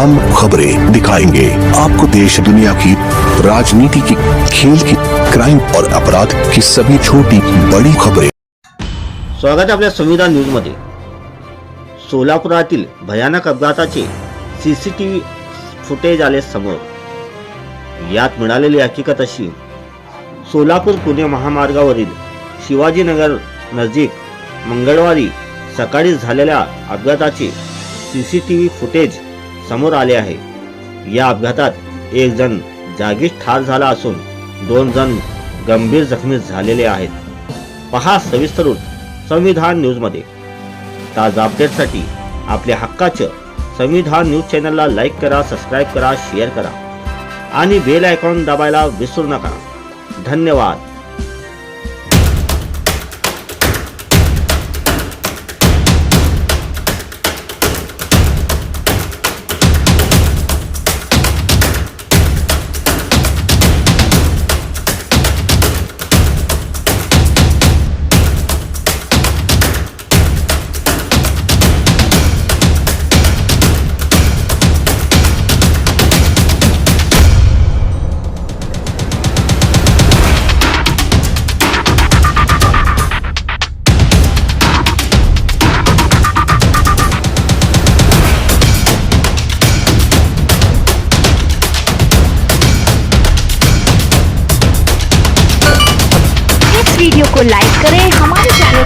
हम खबरें दिखाएंगे। आपको देश दुनिया की राजनीति की खेल की क्राइम और अपराध की सभी छोटी बड़ी खबरें। स्वागत आहे आपल्या संविधान न्यूजमध्ये सोलापुरातील भयानक अपघाताचे C C T V footage आले समोर. यात मिळालेली हकीकत अशी सोलापूर पुणे महामार्गावरील शिवाजीनगर नजीक मंगळवारी सकाळी झालेल्या अपघाताचे C C T V footage समोर आले आहे. या अपघातात एक जण जागीच ठार झाला असून दोन जण गंभीर जखमी झालेले आहेत. पहा सविस्तर संविधान न्यूजमध्ये ताजा अपडेटसाठी आपल्या हक्काचं संविधान न्यूज चॅनलला लाईक करा सबस्क्राईब करा शेअर करा आणि बेल आयकॉन दाबायला विसरू नका. धन्यवाद. वीडियो को लाइक करें हमारे चैनल